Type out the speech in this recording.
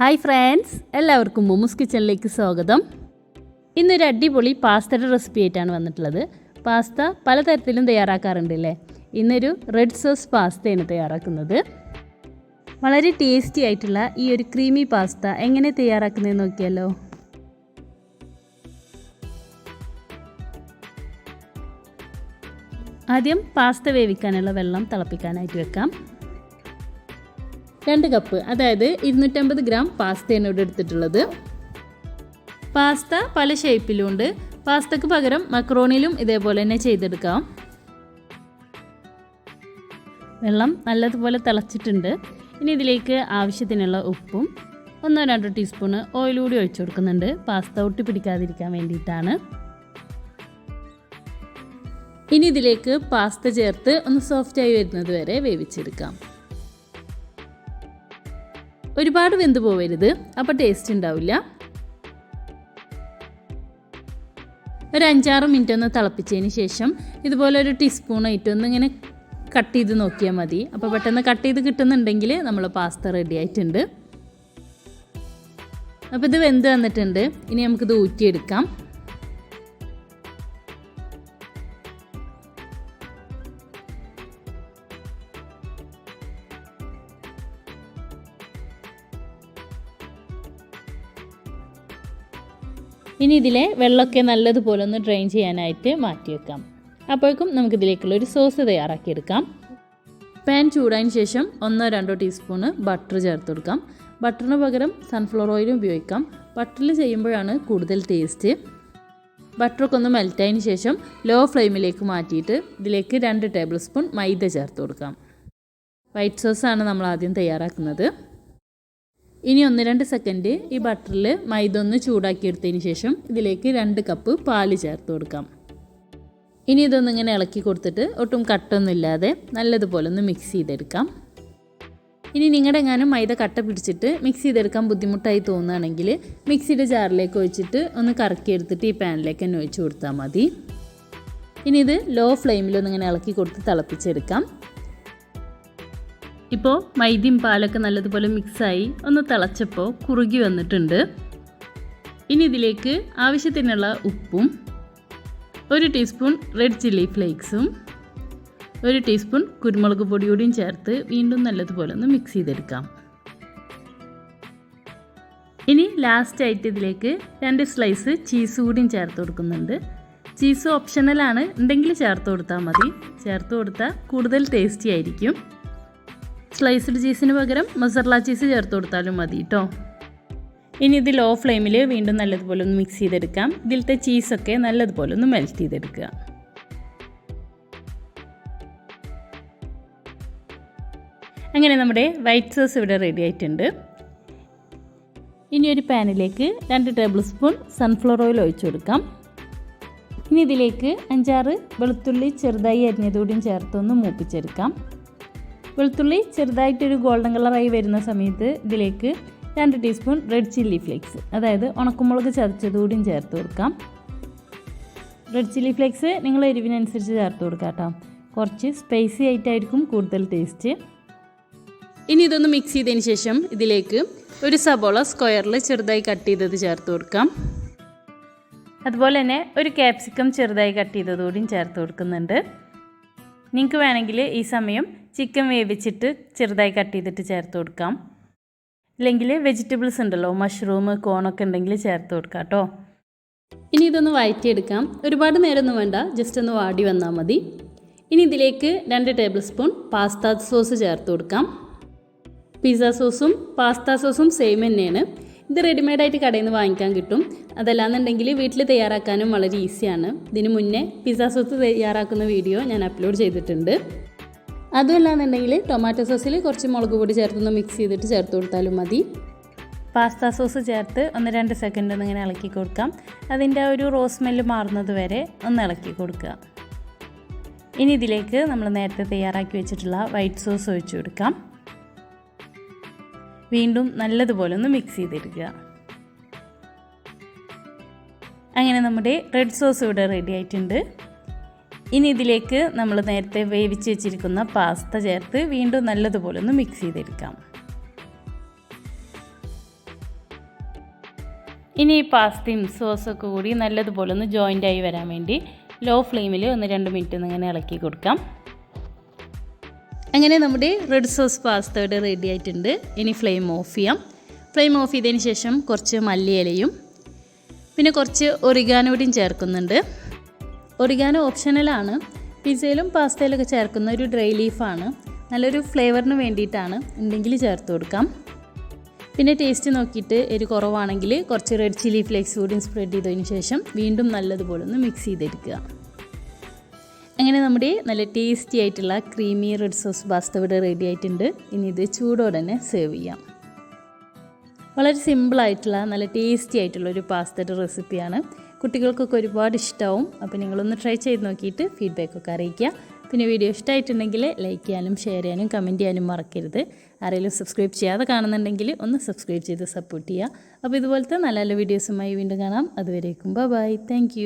Hi friends എല്ലാവർക്കും മുമുസ് കിച്ചണിലേക്ക് സ്വാഗതം. ഇന്നൊരു അടിപൊളി പാസ്തയുടെ റെസിപ്പി ആയിട്ടാണ് വന്നിട്ടുള്ളത്. പാസ്ത പലതരത്തിലും തയ്യാറാക്കാറുണ്ട് അല്ലേ ഇന്നൊരു റെഡ് സോസ് പാസ്തയാണ് തയ്യാറാക്കുന്നത്. വളരെ ടേസ്റ്റി ആയിട്ടുള്ള ഈ ഒരു ക്രീമി പാസ്ത എങ്ങനെ തയ്യാറാക്കുന്നതെന്ന് നോക്കിയാലോ? ആദ്യം പാസ്ത വേവിക്കാനുള്ള വെള്ളം തിളപ്പിക്കാനായിട്ട് വെക്കാം. രണ്ട് കപ്പ് അതായത് ഇരുന്നൂറ്റമ്പത് ഗ്രാം പാസ്തയാണ് ഇവിടെ എടുത്തിട്ടുള്ളത്. പാസ്ത പല ഷേപ്പിലുണ്ട് പാസ്തക്ക് പകരം മക്രോണിലും ഇതേപോലെ തന്നെ ചെയ്തെടുക്കാം. വെള്ളം നല്ലതുപോലെ തിളച്ചിട്ടുണ്ട്. ഇനി ഇതിലേക്ക് ആവശ്യത്തിനുള്ള ഉപ്പും ഒന്നോ രണ്ടോ ടീസ്പൂണ് ഓയിൽ കൂടി ഒഴിച്ചു കൊടുക്കുന്നുണ്ട്. പാസ്ത ഒട്ടി പിടിക്കാതിരിക്കാൻ വേണ്ടിയിട്ടാണ്. ഇനി ഇതിലേക്ക് പാസ്ത ചേർത്ത് ഒന്ന് സോഫ്റ്റായി വരുന്നത് വരെ വേവിച്ചെടുക്കാം. ഒരുപാട് വെന്ത് പോവരുത് അപ്പോൾ ടേസ്റ്റ് ഉണ്ടാവില്ല. ഒരു അഞ്ചാറ് മിനിറ്റ് ഒന്ന് തിളപ്പിച്ചതിന് ശേഷം ഇതുപോലെ ഒരു ടീസ്പൂൺ ആയിട്ടൊന്ന് ഇങ്ങനെ കട്ട് ചെയ്ത് നോക്കിയാൽ മതി. അപ്പോൾ പെട്ടെന്ന് കട്ട് ചെയ്ത് കിട്ടുന്നുണ്ടെങ്കിൽ നമ്മൾ പാസ്ത റെഡി ആയിട്ടുണ്ട്. അപ്പോൾ ഇത് വെന്ത് വന്നിട്ടുണ്ട്. ഇനി നമുക്കിത് ഊറ്റിയെടുക്കാം. ഇനി ഇതിലെ വെള്ളമൊക്കെ നല്ലതുപോലെ ഒന്ന് ഡ്രെയിൻ ചെയ്യാനായിട്ട് മാറ്റി വെക്കാം. അപ്പോഴേക്കും നമുക്കിതിലേക്കുള്ള ഒരു സോസ് തയ്യാറാക്കിയെടുക്കാം. പാൻ ചൂടായതിന് ശേഷം ഒന്നോ രണ്ടോ ടീസ്പൂണ് ബട്ടർ ചേർത്ത് കൊടുക്കാം. ബട്ടറിന് പകരം സൺഫ്ലവർ ഓയിലും ഉപയോഗിക്കാം. ബട്ടറിൽ ചെയ്യുമ്പോഴാണ് കൂടുതൽ ടേസ്റ്റ് ബട്ടറൊക്കെ ഒന്ന് മെൽറ്റായതിന് ശേഷം ലോ ഫ്ലെയിമിലേക്ക് മാറ്റിയിട്ട് ഇതിലേക്ക് രണ്ട് ടേബിൾ സ്പൂൺ മൈദ ചേർത്ത് കൊടുക്കാം. വൈറ്റ് സോസാണ് നമ്മൾ ആദ്യം തയ്യാറാക്കുന്നത്. ഇനി ഒന്ന് രണ്ട് സെക്കൻഡ് ഈ ബട്ടറിൽ മൈദ ഒന്ന് ചൂടാക്കി ചൂടാക്കിയെടുത്തതിന് ശേഷം ഇതിലേക്ക് രണ്ട് കപ്പ് പാൽ ചേർത്ത് കൊടുക്കാം. ഇനി ഇതൊന്ന് ഇങ്ങനെ ഇളക്കി കൊടുത്തിട്ട് ഒട്ടും കട്ടൊന്നും ഇല്ലാതെ നല്ലതുപോലെ ഒന്ന് മിക്സ് ചെയ്തെടുക്കാം. ഇനി നിങ്ങളുടെ എങ്ങാനും മൈദ കട്ട പിടിച്ചിട്ട് മിക്സ് ചെയ്തെടുക്കാൻ ബുദ്ധിമുട്ടായി തോന്നുകയാണെങ്കിൽ മിക്സിയുടെ ജാറിലേക്ക് ഒഴിച്ചിട്ട് ഒന്ന് കറക്കി എടുത്തിട്ട് ഈ പാനിലേക്ക് തന്നെ ഒഴിച്ചു കൊടുത്താൽ മതി. ഇനി ഇത് ലോ ഫ്ലെയിമിൽ ഒന്ന് ഇങ്ങനെ ഇളക്കി കൊടുത്ത് തിളപ്പിച്ചെടുക്കാം. ഇപ്പോൾ മൈദ്യം പാലൊക്കെ നല്ലതുപോലെ മിക്സായി ഒന്ന് തിളച്ചപ്പോൾ കുറുകി വന്നിട്ടുണ്ട്. ഇനി ഇതിലേക്ക് ആവശ്യത്തിനുള്ള ഉപ്പും ഒരു ടീസ്പൂൺ റെഡ് ചില്ലി ഫ്ലേക്സും ഒരു ടീസ്പൂൺ കുരുമുളക് പൊടി കൂടിയും ചേർത്ത് വീണ്ടും നല്ലതുപോലെ ഒന്ന് മിക്സ് ചെയ്തെടുക്കാം. ഇനി ലാസ്റ്റ് ആയിട്ട് ഇതിലേക്ക് രണ്ട് സ്ലൈസ് ചീസ് കൂടിയും ചേർത്ത് കൊടുക്കുന്നുണ്ട്. ചീസ് ഓപ്ഷണലാണ് ഉണ്ടെങ്കിൽ ചേർത്ത് കൊടുത്താൽ മതി. ചേർത്ത് കൊടുത്താൽ കൂടുതൽ ടേസ്റ്റി ആയിരിക്കും. സ്ലൈസ്ഡ് ചീസിന് പകരം മസർല ചീസ് ചേർത്ത് കൊടുത്താലും മതി കേട്ടോ ഇനി ഇത് ലോ ഫ്ലെയിമിൽ വീണ്ടും നല്ലതുപോലെ ഒന്ന് മിക്സ് ചെയ്തെടുക്കാം. ഇതിലത്തെ ചീസൊക്കെ നല്ലതുപോലെ ഒന്ന് മെൽറ്റ് ചെയ്തെടുക്കുക. അങ്ങനെ നമ്മുടെ വൈറ്റ് സോസ് ഇവിടെ റെഡി ആയിട്ടുണ്ട്. ഇനി ഒരു പാനിലേക്ക് രണ്ട് ടേബിൾ സ്പൂൺ സൺഫ്ലവർ ഓയിൽ ഒഴിച്ചു കൊടുക്കാം. ഇനി ഇതിലേക്ക് അഞ്ചാറ് വെളുത്തുള്ളി ചെറുതായി അരിഞ്ഞതുകൂടിയും ചേർത്തൊന്ന് മൂപ്പിച്ചെടുക്കാം. വെളുത്തുള്ളി ചെറുതായിട്ടൊരു ഗോൾഡൻ കളറായി വരുന്ന സമയത്ത് ഇതിലേക്ക് രണ്ട് ടീസ്പൂൺ റെഡ് ചില്ലി ഫ്ലേക്സ് അതായത് ഉണക്കമുളക് ചതച്ചതുകൂടിയും ചേർത്ത് കൊടുക്കാം. റെഡ് ചില്ലി ഫ്ലേക്സ് നിങ്ങൾ എരിവിനനുസരിച്ച് ചേർത്ത് കൊടുക്കാം കേട്ടോ. കുറച്ച് സ്പൈസി ആയിട്ടായിരിക്കും കൂടുതൽ ടേസ്റ്റ് ഇനി ഇതൊന്ന് മിക്സ് ചെയ്തതിന് ശേഷം ഇതിലേക്ക് ഒരു സബോള സ്ക്വയറിൽ ചെറുതായി കട്ട് ചെയ്തത് ചേർത്ത് കൊടുക്കാം. അതുപോലെ തന്നെ ഒരു ക്യാപ്സിക്കം ചെറുതായി കട്ട് ചെയ്തതുകൂടിയും ചേർത്ത് കൊടുക്കുന്നുണ്ട്. നിങ്ങൾക്ക് വേണമെങ്കിൽ ഈ സമയം ചിക്കൻ വേവിച്ചിട്ട് ചെറുതായി കട്ട് ചെയ്തിട്ട് ചേർത്ത് കൊടുക്കാം. അല്ലെങ്കിൽ വെജിറ്റബിൾസ് ഉണ്ടല്ലോ മഷ്റൂം കോണൊക്കെ ഉണ്ടെങ്കിൽ ചേർത്ത് കൊടുക്കാം കേട്ടോ. ഇനി ഇതൊന്ന് വഴറ്റിയെടുക്കാം. ഒരുപാട് നേരമൊന്നും വേണ്ട ജസ്റ്റ് ഒന്ന് വാടി വന്നാൽ മതി. ഇനി ഇതിലേക്ക് രണ്ട് ടേബിൾ സ്പൂൺ പാസ്ത സോസ് ചേർത്ത് കൊടുക്കാം. പിസ്സ സോസും പാസ്ത സോസും സെയിം തന്നെയാണ്. ഇത് റെഡിമെയ്ഡായിട്ട് കടയിൽ നിന്ന് വാങ്ങിക്കാൻ കിട്ടും. അതല്ലാന്നുണ്ടെങ്കിൽ വീട്ടിൽ തയ്യാറാക്കാനും വളരെ ഈസിയാണ് ഇതിന് മുന്നേ പിസ്സ സോസ് തയ്യാറാക്കുന്ന വീഡിയോ ഞാൻ അപ്ലോഡ് ചെയ്തിട്ടുണ്ട്. അതുമല്ലാന്നുണ്ടെങ്കിൽ ടൊമാറ്റോ സോസിൽ കുറച്ച് മുളക് പൊടി ചേർത്തൊന്ന് മിക്സ് ചെയ്തിട്ട് ചേർത്ത് കൊടുത്താലും മതി. പാസ്ത സോസ് ചേർത്ത് ഒന്ന് രണ്ട് സെക്കൻഡ് ഒന്ന് ഇങ്ങനെ ഇളക്കി കൊടുക്കാം. അതിന്റെ ഒരു റോസ് സ്മെല്ല് മാറുന്നത് വരെ ഒന്ന് ഇളക്കി കൊടുക്കുക. ഇനി ഇതിലേക്ക് നമ്മൾ നേരത്തെ തയ്യാറാക്കി വെച്ചിട്ടുള്ള വൈറ്റ് സോസ് ഒഴിച്ചു കൊടുക്കാം. വീണ്ടും നല്ലതുപോലെ ഒന്ന് മിക്സ് ചെയ്തെടുക്കുക. അങ്ങനെ നമ്മുടെ റെഡ് സോസ് ഇവിടെ റെഡി ആയിട്ടുണ്ട്. ഇനി ഇതിലേക്ക് നമ്മൾ നേരത്തെ വേവിച്ച് വെച്ചിരിക്കുന്ന പാസ്ത ചേർത്ത് വീണ്ടും നല്ലതുപോലെ ഒന്ന് മിക്സ് ചെയ്തെടുക്കാം. ഇനി ഈ പാസ്തയും സോസൊക്കെ കൂടി നല്ലതുപോലെ ഒന്ന് ജോയിന്റ് ആയി വരാൻ വേണ്ടി ലോ ഫ്ലെയിമിൽ ഒന്ന് രണ്ട് മിനിറ്റ് ഒന്ന് ഇങ്ങനെ ഇളക്കി കൊടുക്കാം. അങ്ങനെ നമ്മുടെ റെഡ് സോസ് പാസ്ത റെഡി ആയിട്ടുണ്ട്. ഇനി ഫ്ലെയിം ഓഫ് ചെയ്യാം. ഫ്ലെയിം ഓഫ് ചെയ്തതിന് ശേഷം കുറച്ച് മല്ലിയിലയും പിന്നെ കുറച്ച് ഒറിഗാനോടിയും ചേർക്കുന്നുണ്ട്. ഒറിഗാനോ ഓപ്ഷണലാണ് പിസയിലും പാസ്തയിലൊക്കെ ചേർക്കുന്ന ഒരു ഡ്രൈ ലീഫാണ്. നല്ലൊരു ഫ്ലേവറിന് വേണ്ടിയിട്ടാണ് ഉണ്ടെങ്കിൽ ചേർത്ത് കൊടുക്കാം. പിന്നെ ടേസ്റ്റ് നോക്കിയിട്ട് എരി കുറവാണെങ്കിൽ കുറച്ച് റെഡ് ചില്ലി ഫ്ലേക്സ് കൂടി സ്പ്രെഡ് ചെയ്തതിന് ശേഷം വീണ്ടും നല്ലതുപോലെ ഒന്ന് മിക്സ് ചെയ്തെടുക്കുക. അങ്ങനെ നമ്മുടെ നല്ല ടേസ്റ്റി ആയിട്ടുള്ള ക്രീമി റെഡ് സോസ് പാസ്ത ഇവിടെ റെഡി ആയിട്ടുണ്ട്. ഇനി ഇത് ചൂടോടെ തന്നെ സെർവ് ചെയ്യാം. വളരെ സിമ്പിളായിട്ടുള്ള നല്ല ടേസ്റ്റി ആയിട്ടുള്ള ഒരു പാസ്തയുടെ റെസിപ്പിയാണ് കുട്ടികൾക്കൊക്കെ ഒരുപാട് ഇഷ്ടമാവും അപ്പോൾ നിങ്ങളൊന്ന് ട്രൈ ചെയ്ത് നോക്കിയിട്ട് ഫീഡ്ബാക്കൊക്കെ അറിയിക്കുക. പിന്നെ വീഡിയോ ഇഷ്ടമായിട്ടുണ്ടെങ്കിൽ ലൈക്ക് ചെയ്യാനും ഷെയർ ചെയ്യാനും കമന്റ് ചെയ്യാനും മറക്കരുത്. ആരെങ്കിലും സബ്സ്ക്രൈബ് ചെയ്യാതെ കാണുന്നുണ്ടെങ്കിൽ ഒന്ന് സബ്സ്ക്രൈബ് ചെയ്ത് സപ്പോർട്ട് ചെയ്യുക. അപ്പോൾ ഇതുപോലത്തെ നല്ല നല്ല വീഡിയോസുമായി വീണ്ടും കാണാം. അതുവരേക്കും ബൈ താങ്ക്